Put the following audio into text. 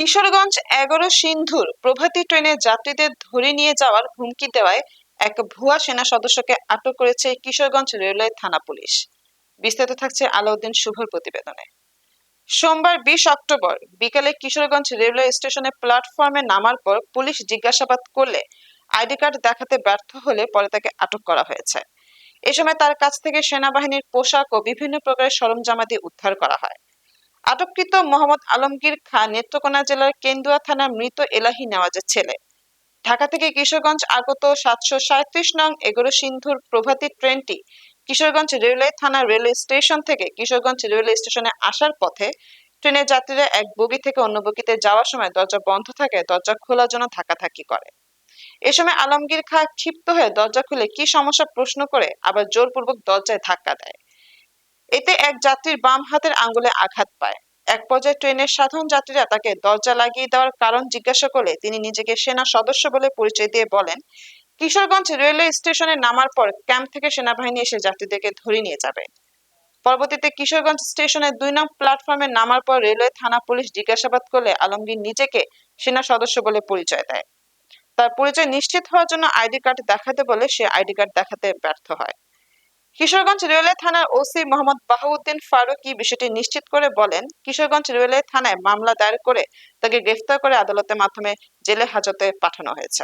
কিশোরগঞ্জ এগারো সিন্ধুর প্রভাতী ট্রেনে যাত্রীদের ধরে নিয়ে যাওয়ার হুমকি দেওয়ায় এক ভুয়া সেনা সদস্যকে আটক করেছে কিশোরগঞ্জ রেলওয়ে থানা পুলিশ। বিস্তারিত থাকছে আলাউদ্দিন শুভর প্রতিবেদনে। সোমবার বিশ অক্টোবর বিকালে কিশোরগঞ্জ রেলওয়ে স্টেশনে প্ল্যাটফর্মে নামার পর পুলিশ জিজ্ঞাসাবাদ করলে আইডি কার্ড দেখাতে ব্যর্থ হলে পরে তাকে আটক করা হয়েছে। এ সময় তার কাছ থেকে সেনাবাহিনীর পোশাক ও বিভিন্ন প্রকারের সরঞ্জামাদি উদ্ধার করা হয়। আটককৃত মোহাম্মদ আলমগীর খান নেত্রকোনা জেলার কেন্দুয়া থানার মৃত এলাহি নেওয়াজের ছেলে। ঢাকা থেকে কিশোরগঞ্জ আগত সাতশো সাঁত্রিশ নং এগারো সিন্ধুর প্রভাতী ট্রেনটি কিশোরগঞ্জ রেলওয়ে থানা রেলওয়ে স্টেশন থেকে কিশোরগঞ্জ রেলওয়ে স্টেশনে আসার পথে ট্রেনের যাত্রীরা এক বগি থেকে অন্য বগিতে যাওয়ার সময় দরজা বন্ধ থাকে, দরজা খোলার জন্য ধাক্কাধাক্কি করে। এ সময় আলমগীর খা ক্ষিপ্ত হয়ে দরজা খুলে কি সমস্যা প্রশ্ন করে আবার জোরপূর্বক দরজায় ধাক্কা দেয়। এতে এক যাত্রীর বাম হাতের আঙ্গুলে আঘাত পায়। এক পর্যায়ে ট্রেনের সাধারণ যাত্রীরা তাকে দরজা লাগিয়ে দেওয়ার কারণ জিজ্ঞাসা করলে তিনি নিজেকে সেনা সদস্য বলে পরিচয় দিয়ে বলেন, কিশোরগঞ্জ রেলওয়ে স্টেশনে নামার পর ক্যাম্প থেকে সেনাবাহিনী এসে যাত্রীদেরকে ধরে নিয়ে যাবে। পরবর্তীতে কিশোরগঞ্জ স্টেশনের দুই নং প্ল্যাটফর্মে নামার পর রেলওয়ে থানা পুলিশ জিজ্ঞাসাবাদ করলে আলমগীর নিজেকে সেনা সদস্য বলে পরিচয় দেয়। তার পরিচয় নিশ্চিত হওয়ার জন্য আইডি কার্ড দেখাতে বলে সে আইডি কার্ড দেখাতে ব্যর্থ হয়। কিশোরগঞ্জ রেলওয়ে থানার ওসি মোহাম্মদ বাহাউদ্দিন ফারুকি বিষয়টি নিশ্চিত করে বলেন, কিশোরগঞ্জ রেলওয়ে থানায় মামলা দায়ের করে তাকে গ্রেফতার করে আদালতের মাধ্যমে জেলে হাজতে পাঠানো হয়েছে।